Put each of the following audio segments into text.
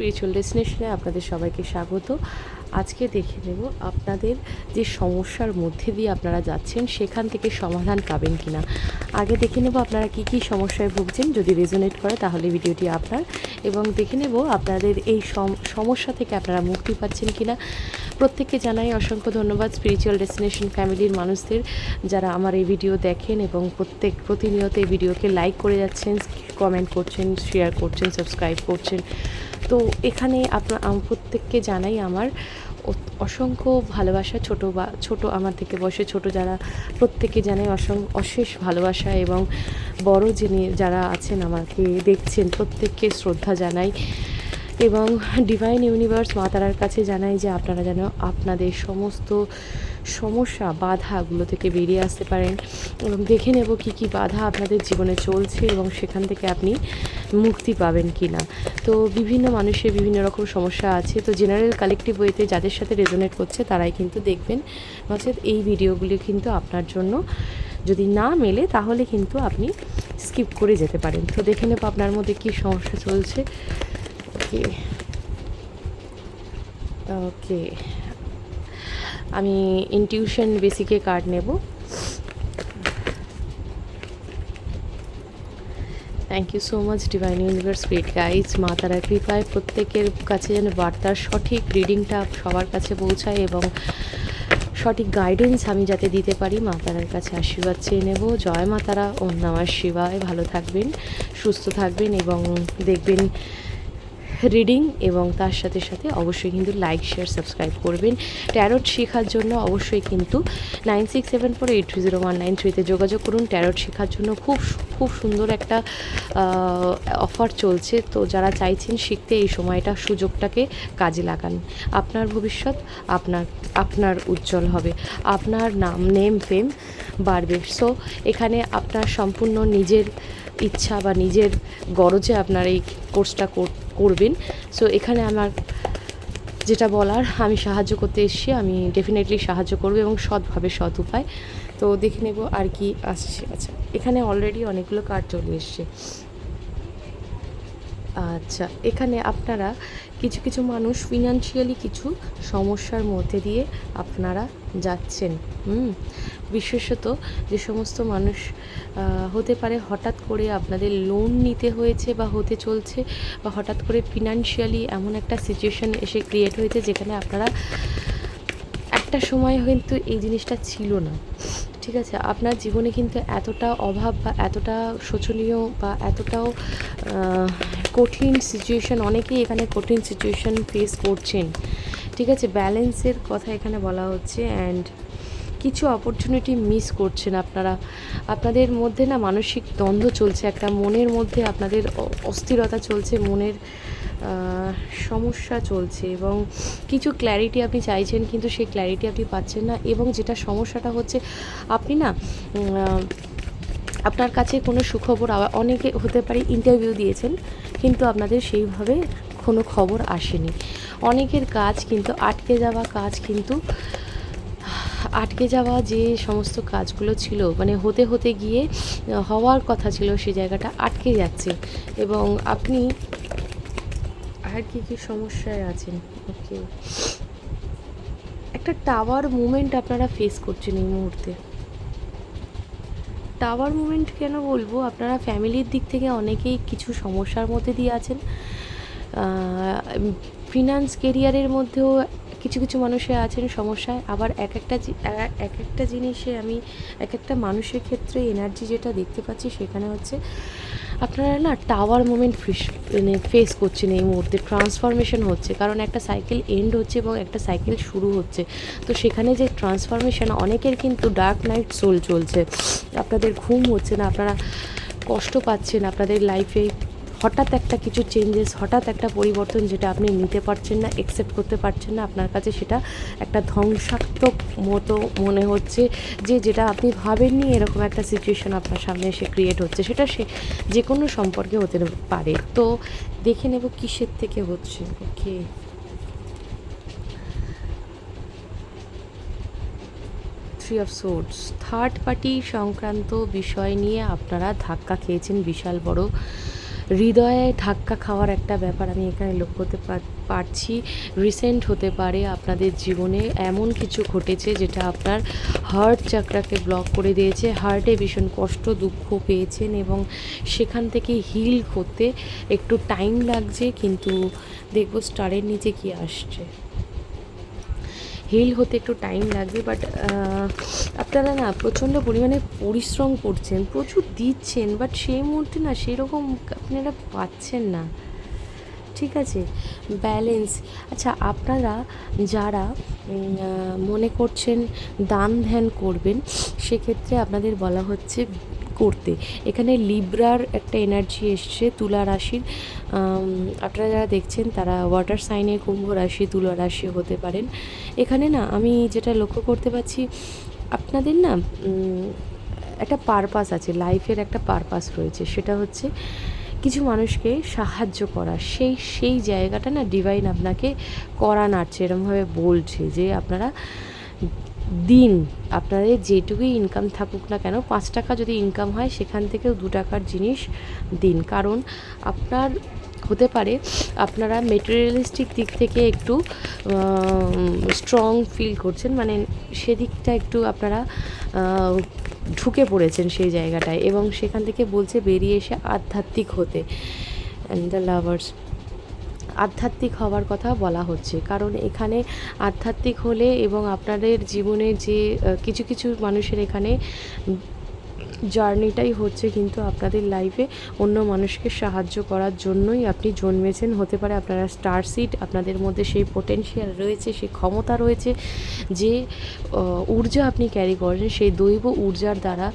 Spiritual ডেস্টিনেশনে আপনাদের সবাইকে স্বাগত। আজকে দেখে নেব আপনাদের যে সমস্যার মধ্যে দিয়ে আপনারা যাচ্ছেন, সেখান থেকে সমাধান পাবেন কিনা। আগে দেখে নেব আপনারা কি কি সমস্যায় ভুগছেন, যদি রেজোনেট করে তাহলে ভিডিওটি আপনার। এবং দেখে নেব আপনাদের এই সম- সমস্যা থেকে আপনারা মুক্তি পাচ্ছেন কি না প্রত্যেককে জানাই অসংখ্য ধন্যবাদ স্পিরিচুয়াল ডেস্টিনেশন ফ্যামিলির মানুষদের যারা আমার এই ভিডিও দেখেন এবং প্রত্যেক, প্রতিনিয়ত এই ভিডিওকে লাইক করে যাচ্ছেন কমেন্ট করছেন শেয়ার করছেন সাবস্ক্রাইব করছেন। তো এখানে আপনার প্রত্যেককে জানাই আমার অসংখ্য ভালোবাসা, ছোট বা, ছোট আমার থেকে বয়সে ছোট যারা প্রত্যেকে জানাই অশেষ ভালোবাসা এবং বড় যিনি যারা আছেন আমাকে দেখছেন, প্রত্যেককে শ্রদ্ধা জানাই এবং ডিভাইন ইউনিভার্স মা তারার কাছে জানাই যে আপনারা যেন আপনাদের সমস্ত সমস্যা, বাধাগুলো থেকে বেরিয়ে আসতে পারেন এবং দেখে নেব কি কি বাধা আপনাদের জীবনে চলছে এবং সেখান থেকে আপনি মুক্তি পাবেন কি না তো বিভিন্ন মানুষের বিভিন্ন রকম সমস্যা আছে, তো জেনারেল কালেকটিভ ওয়েতে যাদের সাথে রেজোনেট করছে তারাই কিন্তু দেখবেন। নচেত এই ভিডিওগুলি কিন্তু আপনার জন্য যদি না মেলে তাহলে কিন্তু আপনি স্কিপ করে যেতে পারেন। তো দেখে নেব আপনার মধ্যে কী সমস্যা চলছে। ওকে ওকে আমি ইনটিউশন বেসিকে কার্ড নেব। Thank you so much divine universe spirit guys মা তারা কৃপায় প্রত্যেকের কাছে যেন বার্তার সঠিক রিডিংটা সবার কাছে পৌঁছায় এবং সঠিক গাইডেন্স আমি যাতে দিতে পারি, মা তারার কাছে আশীর্বাদ চেয়ে নেব। জয় মা তারা, ওম নমঃ শিবায়। ভালো থাকবেন, সুস্থ থাকবেন এবং দেখবেন রিডিং এবং তার সাথে সাথে অবশ্যই কিন্তু লাইক শেয়ার সাবস্ক্রাইব করবেন। ট্যারট শেখার জন্য অবশ্যই কিন্তু nine six seven four eight three zero one nine থ্রিতে যোগাযোগ করুন। ট্যারট শেখার জন্য খুব খুব সুন্দর একটা অফার চলছে। তো যারা চাইছেন শিখতে এই সময়টা সুযোগটাকে কাজে লাগান। আপনার ভবিষ্যৎ আপনার আপনার উজ্জ্বল হবে। আপনার নাম নেম ফেম বাড়বে। সো এখানে আপনার সম্পূর্ণ নিজের ইচ্ছা বা নিজের গরজে আপনার এই কোর্সটা কর- করবেন। সো এখানে আমার যেটা বলার, আমি সাহায্য করতে এসেছি, আমি ডেফিনেটলি সাহায্য করব এবং সৎভাবে সৎ উপায়। তো দেখে নেব আর কি আসছে। আচ্ছা এখানে অলরেডি অনেকগুলো কার্ড চলে এসছে। আচ্ছা এখানে আপনারা কিছু কিছু মানুষ ফিনান্সিয়ালি কিছু সমস্যার মধ্যে দিয়ে আপনারা যাচ্ছেন। হুম? বিশেষত যে সমস্ত মানুষ হতে পারে হঠাৎ করে আপনাদের লোন নিতে হয়েছে বা হতে চলছে বা হঠাৎ করে ফিনান্সিয়ালি এমন একটা সিচুয়েশন এসে ক্রিয়েট হয়েছে যেখানে আপনারা একটা সময় কিন্তু এই জিনিসটা ছিল না। ঠিক আছে? আপনার জীবনে কিন্তু এতটা অভাব বা এতটা শোচনীয় বা এতটাও কঠিন সিচুয়েশন অনেকেই এখানে কঠিন সিচুয়েশন ফেস করছেন। ঠিক আছে? ব্যালেন্সের কথা এখানে বলা হচ্ছে অ্যান্ড কিছু অপরচুনিটি মিস করছেন আপনারা। আপনাদের মধ্যে না মানসিক দ্বন্দ্ব চলছে, একটা মনের মধ্যে আপনাদের অস্থিরতা চলছে, মনের সমস্যা চলছে এবং কিছু ক্ল্যারিটি আপনি চাইছেন কিন্তু সেই ক্ল্যারিটি আপনি পাচ্ছেন না এবং যেটা সমস্যাটা হচ্ছে, আপনি না আপনার কাছে কোনো সুখবর অনেকে হতে পারে ইন্টারভিউ দিয়েছেন কিন্তু আপনাদের সেইভাবে কোনো খবর আসেনি। অনেকের কাজ কিন্তু আটকে যাওয়া কাজ কিন্তু আটকে যাওয়া যে সমস্ত কাজগুলো ছিল মানে হতে হতে গিয়ে হওয়ার কথা ছিল সেই জায়গাটা আটকে যাচ্ছে। এবং আপনি আর কি কি সমস্যায় আছেন? ওকে। একটা টাওয়ার মুভমেন্ট আপনারা ফেস করছেন এই মুহূর্তে। টাওয়ার মুভমেন্ট কেন বলব? আপনারা ফ্যামিলির দিক থেকে অনেকেই কিছু সমস্যার মধ্যে দিয়ে আছেন। ফিনান্স কেরিয়ারের মধ্যেও কিছু কিছু মানুষে আছেন সমস্যায়, আবার এক একটা এক একটা জিনিসে আমি, এক একটা মানুষের ক্ষেত্রে এনার্জি যেটা দেখতে পাচ্ছি সেখানে হচ্ছে আপনারা না টাওয়ার মুভমেন্ট মানে ফেস করছেন এই মুহূর্তে ট্রান্সফরমেশন হচ্ছে। কারণ একটা সাইকেল এন্ড হচ্ছে এবং একটা সাইকেল শুরু হচ্ছে। তো সেখানে যে ট্রান্সফরমেশন অনেকের কিন্তু ডার্ক নাইট সোল চলছে। আপনাদের ঘুম হচ্ছে না, আপনারা কষ্ট পাচ্ছেন, আপনাদের লাইফে হঠাৎ একটা কিছু চেঞ্জেস হঠাৎ একটা পরিবর্তন যেটা আপনি নিতে পারছেন না একসেপ্ট করতে পারছেন না, আপনার কাছে সেটা একটা ধ্বংসাত্মক মতো মনে হচ্ছে যে যেটা আপনি ভাবেননি এরকম একটা সিচুয়েশন আপনার সামনে এসে ক্রিয়েট হচ্ছে। সেটা সে যে কোনো সম্পর্কে হতে পারে। তো দেখে নেব কিসের থেকে হচ্ছে। Okay three of source third party সংক্রান্ত বিষয় নিয়ে আপনারা ধাক্কা খেয়েছেন বিশাল বড় হৃদয়ে ধাক্কা খাওয়ার একটা ব্যাপার আমি এখানে লক্ষ্য করতে পার- পারছি। রিসেন্ট হতে পারে আপনাদের জীবনে এমন কিছু ঘটেছে যেটা আপনার হার্ট চাকরাকে ব্লক করে দিয়েছে। হার্টে ভীষণ কষ্ট, দুঃখ পেয়েছেন এবং সেখান থেকে হিল করতে একটু টাইম লাগছে, কিন্তু দেখব স্টারের নিচে কি আসছে। হিল হতে একটু টাইম লাগবে বাট আপনারা না প্রচণ্ড পরিমাণে পরিশ্রম করছেন, প্রচুর দিচ্ছেন বাট সেই মুহূর্তে না সেরকম আপনারা পাচ্ছেন না। ঠিক আছে? ব্যালেন্স আচ্ছা আপনারা যারা মনে করছেন দান ধ্যান করবেন, সেক্ষেত্রে আপনাদের বলা হচ্ছে করতে। এখানে লিব্রার একটা এনার্জি এসছে, তুলা রাশির। আপনারা যারা দেখছেন, তারা ওয়াটার সাইনে কুম্ভ রাশি, তুলা রাশি হতে পারেন। এখানে না, আমি যেটা লক্ষ্য করতে পারছি, আপনাদের না একটা পারপাস আছে লাইফের একটা পারপাস রয়েছে। সেটা হচ্ছে, কিছু মানুষকে সাহায্য করা। সেই সেই জায়গাটা না ডিভাইন আপনাকে করা নাড়ছে, এরমভাবে বলছে যে, আপনারা দিন আপনাদের যেটুকুই ইনকাম থাকুক না কেন, পাঁচ টাকা যদি ইনকাম হয়, সেখান থেকেও দু টাকার জিনিস দিন। কারণ আপনার, হতে পারে আপনারা মেটেরিয়ালিস্টিক দিক থেকে একটু স্ট্রং ফিল করছেন মানে সেদিকটা একটু আপনারা ঢুকে পড়েছেন সেই জায়গাটায় এবং সেখান থেকে বলছে বেরিয়ে এসে আধ্যাত্মিক হতে। অ্যান্ড দ্য লাভার্স আধ্যাত্মিক হওয়ার কথা বলা হচ্ছে। কারণ এখানে আধ্যাত্মিক হলে এবং আপনাদের জীবনে যে কিছু কিছু মানুষের এখানে জার্নিটাই হচ্ছে কিন্তু আপনাদের লাইফে অন্য মানুষকে সাহায্য করার জন্যই আপনি জন্মেছেন। হতে পারে আপনারা স্টার সিট আপনাদের মধ্যে সেই পোটেনশিয়াল রয়েছে, সেই ক্ষমতা রয়েছে যে ঊর্জা আপনি ক্যারি করেন, সেই দৈব ঊর্জার দ্বারা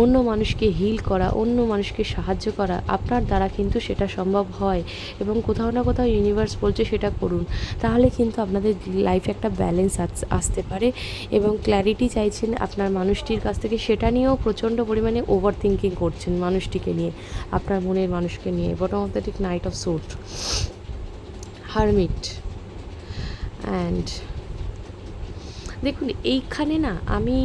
অন্য মানুষকে হিল করা, অন্য মানুষকে সাহায্য করা আপনার দ্বারা কিন্তু সেটা সম্ভব হয় এবং কোথাও না কোথাও ইউনিভার্স বলছে সেটা করুন। তাহলে কিন্তু আপনাদের লাইফে একটা ব্যালেন্স আসতে পারে এবং ক্ল্যারিটি চাইছেন আপনার মানুষটির কাছ থেকে। সেটা নিয়েও প্রচণ্ড পরিমাণে ওভার থিঙ্কিং করছেন মানুষটিকে নিয়ে, আপনার মনের মানুষকে নিয়ে bottom of the deck knight of sword hermit and দেখুন, এইখানে না আমি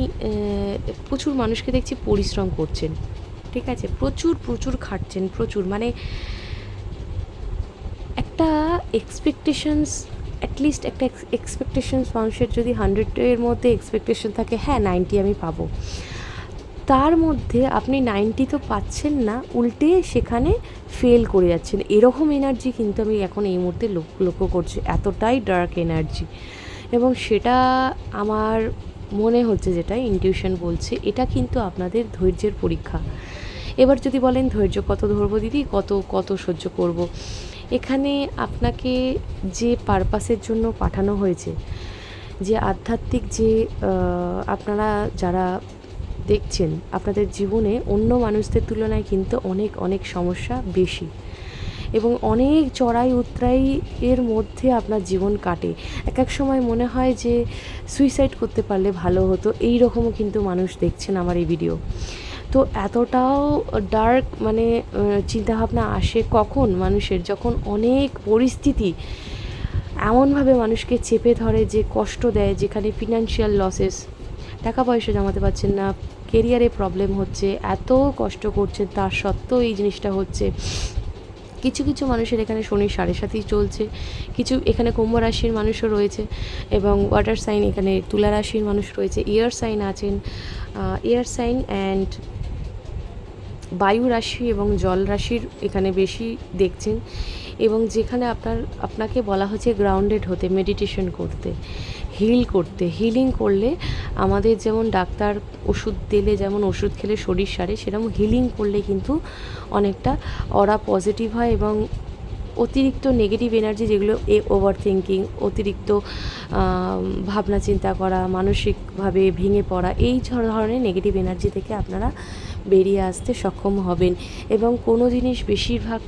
প্রচুর মানুষকে দেখছি পরিশ্রম করছেন, ঠিক আছে? প্রচুর প্রচুর খাটছেন, প্রচুর মানে একটা এক্সপেকটেশনস অ্যাটলিস্ট একটা এক্সপেকটেশনস মানুষের যদি হান্ড্রেডের মধ্যে এক্সপেকটেশন থাকে হ্যাঁ নাইনটি আমি পাবো। তার মধ্যে আপনি নাইনটি তো পাচ্ছেন না, উল্টে সেখানে ফেল করে যাচ্ছেন। এরকম এনার্জি কিন্তু আমি এখন এই মুহূর্তে লোক- লক্ষ্য করছি। এতটাই ডার্ক এনার্জি এবং সেটা আমার মনে হচ্ছে যেটা ইনটিউশন বলছে, এটা কিন্তু আপনাদের ধৈর্যের পরীক্ষা। এবার যদি বলেন ধৈর্য কত ধরবো দিদি? কত কত সহ্য করব। এখানে আপনাকে যে পারপাসের জন্য পাঠানো হয়েছে, যে আধ্যাত্মিক যে আপনারা যারা দেখছেন, আপনাদের জীবনে অন্য মানুষদের তুলনায় কিন্তু অনেক অনেক সমস্যা বেশি। এবং অনেক চড়াই উতরাই এর মধ্যে আপনার জীবন কাটে। এক এক সময় মনে হয় যে সুইসাইড করতে পারলে ভালো হতো, এই রকমও কিন্তু মানুষ দেখছেন আমার এই ভিডিও তো এতটাও ডার্ক মানে চিন্তাভাবনা আসে কখন মানুষের? যখন অনেক পরিস্থিতি এমনভাবে মানুষকে চেপে ধরে যে কষ্ট দেয়, যেখানে ফিনান্সিয়াল লসেস টাকা পয়সা জমাতে পারছেন না কেরিয়ারে প্রবলেম হচ্ছে, এত কষ্ট করছেন তার সত্ত্বেও এই জিনিসটা হচ্ছে। কিছু কিছু মানুষের এখানে শনির সাড়ে সাথেই চলছে, কিছু এখানে কুম্ভ রাশির মানুষও রয়েছে এবং ওয়াটার সাইন এখানে তুলা রাশির মানুষ রয়েছে ইয়ার সাইন আছেন ইয়ার সাইন অ্যান্ড বায়ু রাশি এবং জল রাশির এখানে বেশি দেখছেন এবং যেখানে আপনার, আপনাকে বলা হচ্ছে গ্রাউন্ডেড হতে মেডিটেশন করতে। হিল করতে হিলিং করলে আমাদের যেমন ডাক্তার ওষুধ দিলে, যেমন ওষুধ খেলে শরীর সারে, সেরকম হিলিং করলে কিন্তু অনেকটা অরা পজিটিভ হয় এবং অতিরিক্ত নেগেটিভ এনার্জি যেগুলো এ ওভার থিঙ্কিং অতিরিক্ত ভাবনা চিন্তা করা, মানসিকভাবে ভেঙে পড়া, এই ধরনের নেগেটিভ এনার্জি থেকে আপনারা বেরিয়ে আসতে সক্ষম হবেন। এবং কোনো জিনিস বেশিরভাগ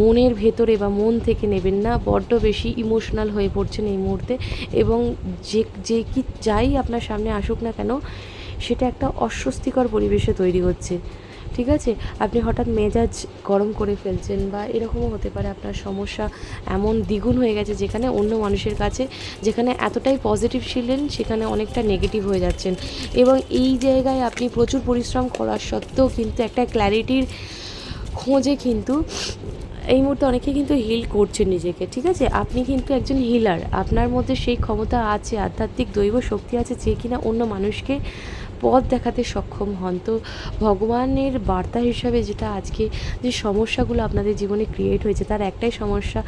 মনের ভেতরে বা মন থেকে নেবেন না, বড্ড বেশি ইমোশনাল হয়ে পড়ছেন এই মুহূর্তে এবং যে যে কি যাই আপনার সামনে আসুক না কেন, সেটা একটা অস্বস্তিকর পরিবেশে তৈরি হচ্ছে। ঠিক আছে? আপনি হঠাৎ মেজাজ গরম করে ফেলছেন বা এরকমও হতে পারে আপনার সমস্যা এমন দ্বিগুণ হয়ে গেছে যেখানে অন্য মানুষের কাছে, যেখানে এতটাই পজিটিভ ছিলেন, সেখানে অনেকটা নেগেটিভ হয়ে যাচ্ছেন। এবং এই জায়গায় আপনি প্রচুর পরিশ্রম করার সত্ত্বেও কিন্তু একটা ক্ল্যারিটির খোঁজে কিন্তু এই মুহূর্তে অনেকে কিন্তু হিল করছেন নিজেকে, ঠিক আছে? আপনি কিন্তু একজন হিলার আপনার মধ্যে সেই ক্ষমতা আছে, আধ্যাত্মিক দৈব শক্তি আছে যে কিনা অন্য মানুষকে পথ দেখাতে সক্ষম হন। তো ভগবানের বার্তা হিসাবে যেটা আজকে যে সমস্যাগুলো আপনাদের জীবনে ক্রিয়েট হয়েছে, তার একটাই সমস্যা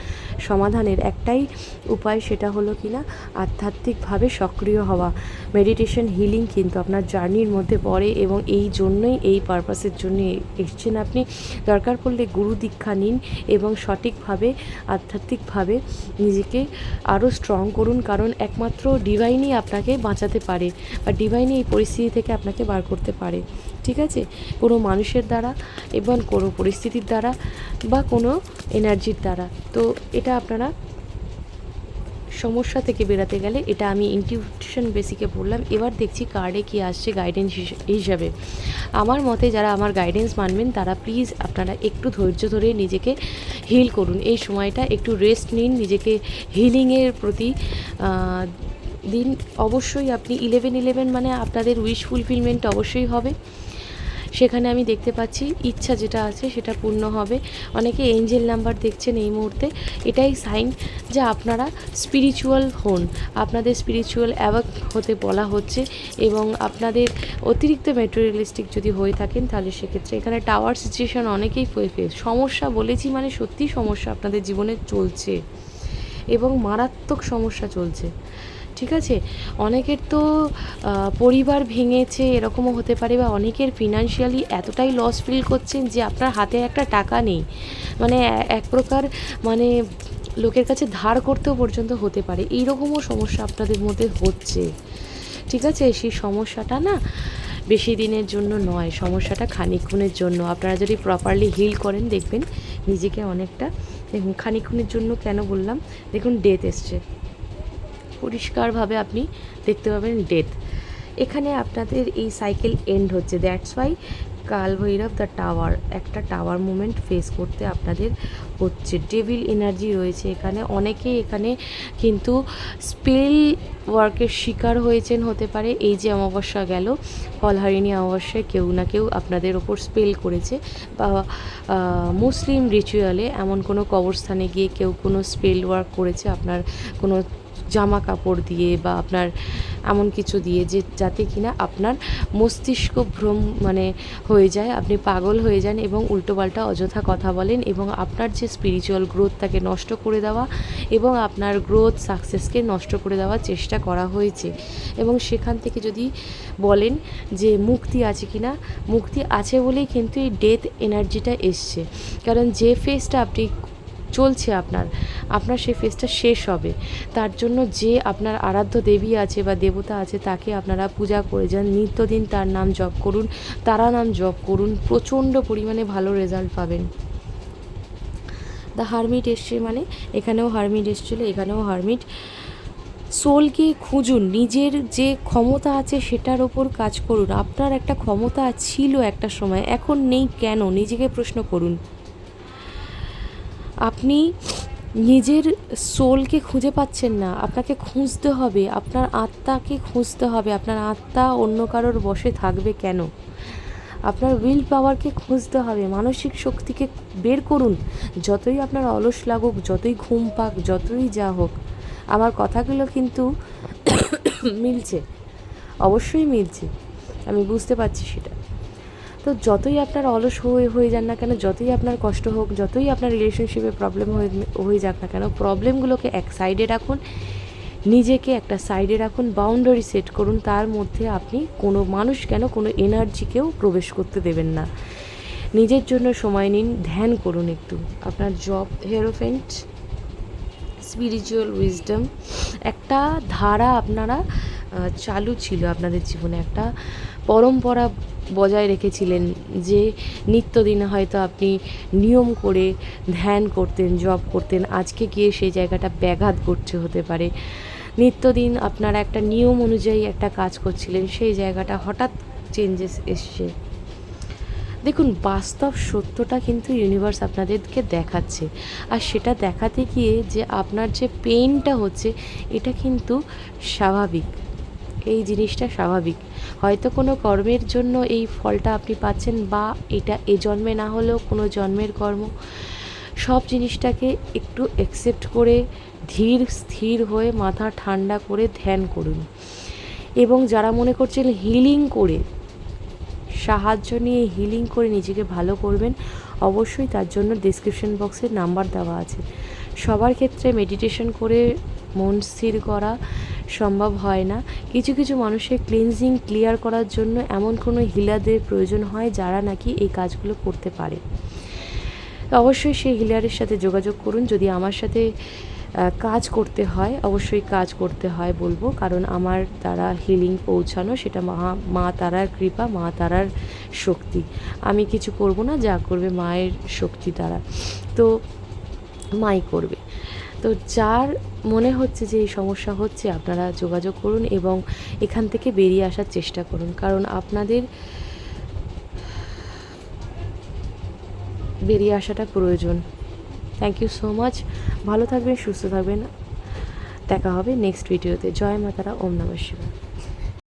সমাধানের একটাই উপায় সেটা হলো কি না আধ্যাত্মিকভাবে সক্রিয় হওয়া। মেডিটেশন হিলিং কিন্তু আপনার জার্নির মধ্যে পড়ে এবং এই জন্যই, এই পারপাসের জন্য এসছেন আপনি। দরকার পড়লে গুরু দীক্ষা নিন এবং সঠিকভাবে, আধ্যাত্মিকভাবে নিজেকে আরও স্ট্রং করুন, কারণ একমাত্র ডিভাইনই আপনাকে বাঁচাতে পারে। বা ডিভাইনই এই পরিস্থিতি থেকে আপনাকে বার করতে পারে, ঠিক আছে? কোনো মানুষের দ্বারা এবং কোনো পরিস্থিতির দ্বারা বা কোনো এনার্জির দ্বারা। তো এটা আপনারা সমস্যা থেকে বেরাতে গেলে এটা আমি ইনটিউশন বেসিকে বললাম। এবার দেখছি কার্ডে কি আসছে গাইডেন্স হিসাবে। আমার মতে যারা আমার গাইডেন্স মানবেন, তারা প্লিজ আপনারা একটু ধৈর্য ধরে নিজেকে হিল করুন। এই সময়টা একটু রেস্ট নিন, নিজেকে হিলিংয়ের প্রতি দিন অবশ্যই আপনি ইলেভেন ইলেভেন মানে আপনাদের উইশ ফুলফিলমেন্ট অবশ্যই হবে। সেখানে আমি দেখতে পাচ্ছি ইচ্ছা যেটা আছে সেটা পূর্ণ হবে। অনেকে এঞ্জেল নাম্বার দেখছেন এই মুহূর্তে। এটাই সাইন যে আপনারা স্পিরিচুয়াল হন। আপনাদের স্পিরিচুয়াল অ্যাওয়াক হতে বলা হচ্ছে এবং আপনাদের অতিরিক্ত মেটেরিয়ালিস্টিক যদি হয়ে থাকেন তাহলে সেক্ষেত্রে এখানে টাওয়ার সিচুয়েশন অনেকেই সমস্যা বলেছি মানে সত্যি সমস্যা আপনাদের জীবনে চলছে। এবং মারাত্মক সমস্যা চলছে। ঠিক আছে? অনেকের তো পরিবার ভেঙেছে, এরকমও হতে পারে বা অনেকের ফিনান্সিয়ালি এতটাই লস ফিল করছেন যে আপনার হাতে একটা টাকা নেই। মানে এক প্রকার মানে লোকের কাছে ধার করতেও পর্যন্ত হতে পারে। এইরকমও সমস্যা আপনাদের মধ্যে হচ্ছে। ঠিক আছে? সেই সমস্যাটা না বেশি দিনের জন্য নয়, সমস্যাটা খানিকক্ষণের জন্য। আপনারা যদি প্রপারলি হিল করেন, দেখবেন নিজেকে অনেকটা, দেখুন, খানিকক্ষণের জন্য কেন বললাম? দেখুন ডেথ এসছে। পরিষ্কারভাবে আপনি দেখতে পাবেন ডেথ এখানে আপনাদের এই সাইকেল এন্ড হচ্ছে। দ্যাটস ওয়াই কাল ভৈরব দ্য টাওয়ার একটা টাওয়ার মুভমেন্ট ফেস করতে আপনাদের হচ্ছে। ডেভিল এনার্জি রয়েছে এখানে। অনেকেই এখানে কিন্তু স্পেল ওয়ার্কের শিকার হয়েছেন হতে পারে। এই যে অমাবস্যা গেল ফলহারিণী অমাবস্যায় কেউ না কেউ আপনাদের ওপর স্পেল করেছে। বা মুসলিম রিচুয়ালে এমন কোনো কবরস্থানে গিয়ে কেউ কোনো স্পেল ওয়ার্ক করেছে, আপনার কোনো জামা কাপড় দিয়ে বা আপনার এমন কিছু দিয়ে যে, যাতে কিনা আপনার মস্তিষ্ক ভ্রম মানে হয়ে যায়, আপনি পাগল হয়ে যান এবং উল্টোপাল্টা অযথা কথা বলেন এবং আপনার যে স্পিরিচুয়াল গ্রোথ তাকে নষ্ট করে দেওয়া এবং আপনার গ্রোথ সাকসেসকে নষ্ট করে দেওয়ার চেষ্টা করা হয়েছে। এবং সেখান থেকে যদি বলেন যে, মুক্তি আছে কি না মুক্তি আছে বলেই কিন্তু এই ডেথ এনার্জিটা এসছে। কারণ যে ফেসটা আপনি চলছে আপনার। আপনার সেই ফেসটা শেষ হবে। তার জন্য যে আপনার আরাধ্য দেবী আছে বা দেবতা আছে, তাকে আপনারা পূজা করে যান। নিত্যদিন তার নাম জপ করুন, তারা নাম জপ করুন। প্রচণ্ড পরিমাণে ভালো রেজাল্ট পাবেন। দ্য হারমিট এসছে মানে এখানেও হারমিট এসছিল, এখানেও হারমিট সোলকে খুঁজুন, নিজের যে ক্ষমতা আছে সেটার ওপর কাজ করুন। আপনার একটা ক্ষমতা ছিল একটা সময়, এখন নেই কেন? নিজেকে প্রশ্ন করুন। আপনি নিজের সোলকে খুঁজে পাচ্ছেন না। আপনাকে খুঁজতে হবে। আপনার আত্মাকে খুঁজতে হবে। আপনার আত্মা অন্য কারোর বসে থাকবে কেন? আপনার উইল পাওয়ারকে খুঁজতে হবে। মানসিক শক্তিকে বের করুন। যতই আপনার অলস লাগুক, যতই ঘুম পাক, যতই যা হোক, আমার কথাগুলো কিন্তু মিলছে। অবশ্যই মিলছে। আমি বুঝতে পারছি সেটা। তো যতই আপনার অলস হয়ে হয়ে যান না কেন, যতই আপনার কষ্ট হোক, যতই আপনার রিলেশনশিপে প্রবলেম হয়ে হয়ে যাক না কেন প্রবলেমগুলোকে এক সাইডে রাখুন, নিজেকে একটা সাইডে রাখুন বাউন্ডারি সেট করুন, তার মধ্যে আপনি কোনো মানুষ কেন কোনো এনার্জিকেও প্রবেশ করতে দেবেন না। নিজের জন্য সময় নিন, ধ্যান করুন একটু। আপনার জব হেরোফেন্ট স্পিরিচুয়াল উইজডম একটা ধারা আপনারা চালু ছিল আপনাদের জীবনে, একটা পরম্পরা বজায় রেখেছিলেন যে নিত্যদিনে হয়তো আপনি নিয়ম করে ধ্যান করতেন জব করতেন, আজকে গিয়ে সেই জায়গাটা ব্যাঘাত করছে হতে পারে। নিত্যদিন আপনারা একটা নিয়ম অনুযায়ী একটা কাজ করছিলেন, সেই জায়গাটা হঠাৎ চেঞ্জেস এসছে। দেখুন, বাস্তব সত্যটা কিন্তু ইউনিভার্স আপনাদেরকে দেখাচ্ছে। আর সেটা দেখাতে গিয়ে যে আপনার যে পেইনটা হচ্ছে, এটা কিন্তু স্বাভাবিক। এই জিনিসটা স্বাভাবিক। হয়তো কোনো কর্মের জন্য এই ফলটা আপনি পাচ্ছেন বা এটা এ জন্মে না হলেও কোনো জন্মের কর্ম। সব জিনিসটাকে একটু অ্যাকসেপ্ট করে ধীর, স্থির হয়ে মাথা ঠান্ডা করে ধ্যান করুন। এবং যারা মনে করছেন হিলিং করে, সাহায্য নিয়ে হিলিং করে নিজেকে ভালো করবেন, অবশ্যই তার জন্য ডিসক্রিপশন বক্সে নাম্বার দেওয়া আছে। সবার ক্ষেত্রে মেডিটেশন করে মন স্থির করা সম্ভব হয় না। কিছু কিছু মানুষের ক্লিনজিং ক্লিয়ার করার জন্য এমন কোনো হিলারদের প্রয়োজন হয় যারা নাকি এই কাজগুলো করতে পারে। অবশ্যই সেই হিলারের সাথে যোগাযোগ করুন। যদি আমার সাথে কাজ করতে হয়, অবশ্যই কাজ করতে হয় বলব। কারণ আমার তারা হিলিং পৌঁছানো সেটা মা মা তারার কৃপা, মা তারার শক্তি। আমি কিছু করব না, যা করবে মায়ের শক্তি দ্বারা। তো মাই করবে। তো যার মনে হচ্ছে যে এই সমস্যা হচ্ছে, আপনারা যোগাযোগ করুন এবং এখান থেকে বেরিয়ে আসার চেষ্টা করুন। কারণ আপনাদের বেরিয়ে আসাটা প্রয়োজন। থ্যাংক ইউ সো মাচ ভালো থাকবেন, সুস্থ থাকবেন। দেখা হবে নেক্সট ভিডিওতে জয় মাতারা, ওম নমঃ